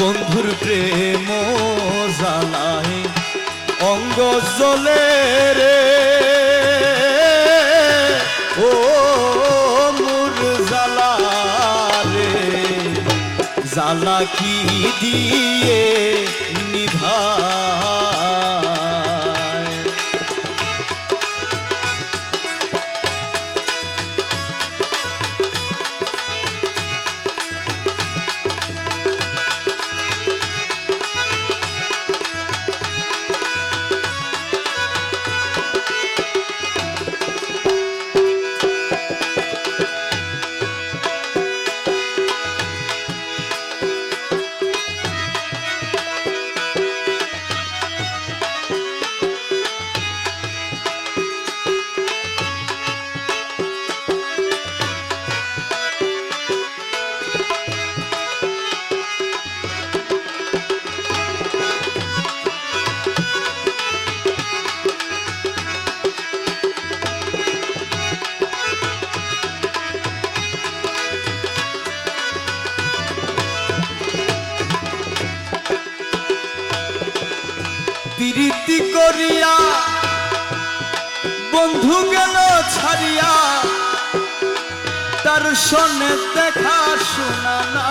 বন্ধুর প্রেম জালাই অঙ্গ জলে রে। ও মুর জালা রে। জালা কি দিয়ে প্রীতি করিয়া, বন্ধু গেল ছাড়িয়া তার সনে দেখা শোনা না।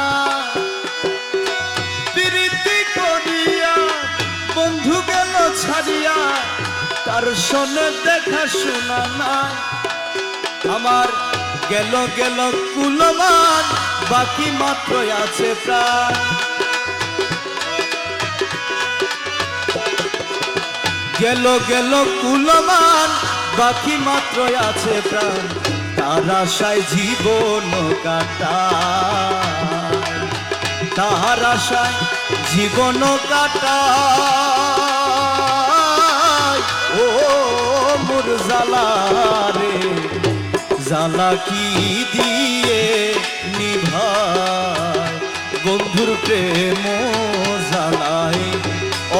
প্রীতি করিয়া, বন্ধু গেল ছাড়িয়া তার সনে দেখা শোনা না। আমার গেল গেল কুলমান বাকি মাত্র আছে প্রাণ। গেল গেল কুলমান বাকি মাত্র আছে প্রাণ। তার আশায় জীবন কাটা তাহার আশায় জীবন কাটা ও মোর জ্বালা রে, জ্বালা কি দিয়ে নিভায়? বন্ধুর প্রেম জ্বালায়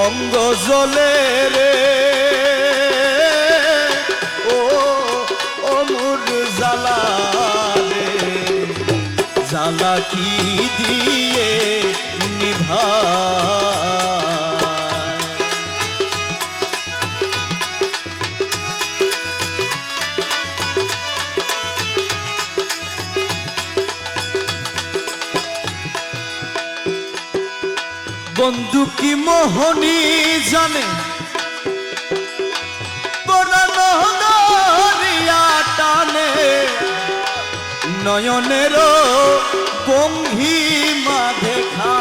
অঙ্গ জলে রে। ও অমুর জ্বালা রে। জ্বালা কি দিয়ে বন্ধু কি মোহনী জানে? টানে। নয়নের ভঙ্গিমা দেখা।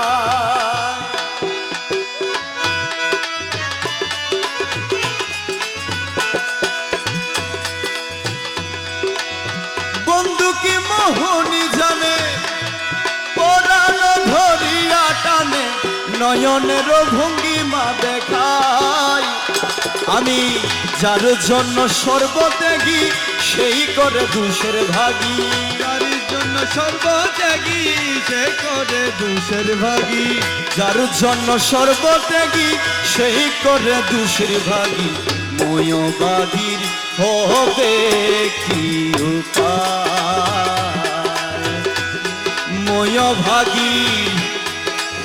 বন্ধু কি মোহনী নয়নের ভঙ্গিমা দেখাই। আমি যার জন্য সর্বত্যাগী সেই করে দুষের ভাগী। তার জন্য সর্বত্যাগী সে করে দুষের ভাগী। যার জন্য সর্বত্যাগী সেই করে দুষের ভাগী। ময়বাদীর হবে কি উপায়? ময়ভাগী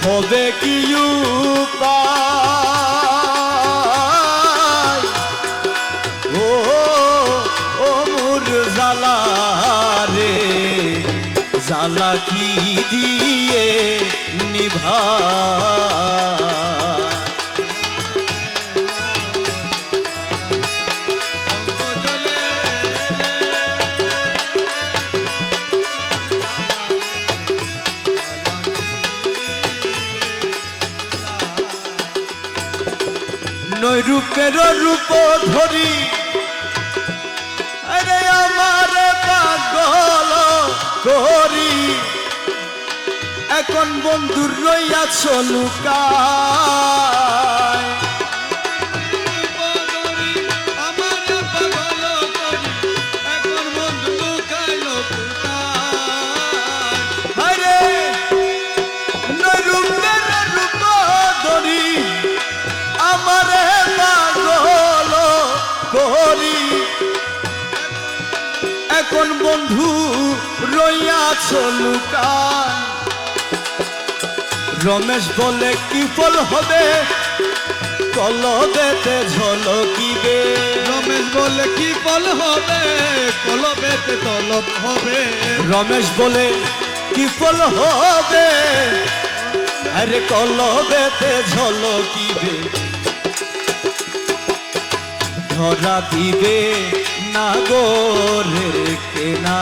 হবে কি ও ও মোর জ্বালা রে জালা কি দিয়ে নিভা নৈরূপের রূপ ধরি। আরে আমার পাগল করি এখন বন্ধুর রইয়াছ লুকায় এখন বন্ধু রইয়াছ লুকায় রমেশ বলে, কি ফল হবে? কলবেতে ঝলকিবে। রমেশ বলে, কি ফল হবে? কলবেতে তলব হবে। রমেশ বলে, কি ফল হবে? আরে কলবেতে ঝলকিবে। ধরা দিবে। নাগরের কেনা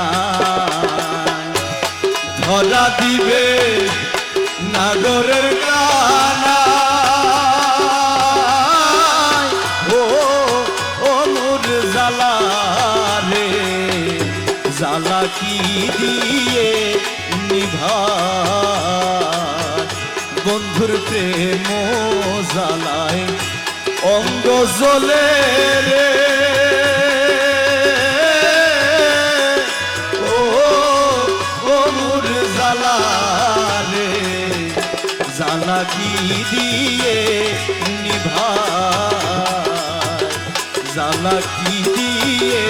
ধরা দিবে নাগরের কানা ও নূর জালা রে জালা কি দিয়ে নিভা বন্ধুর প্রেম জালায়, অঙ্গ জ্বলে রে। জালা কি দিয়ে নিভা জালা কি দিয়ে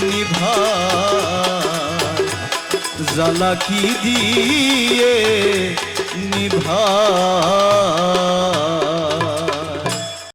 নিভা জালা কি দিয়ে নিভা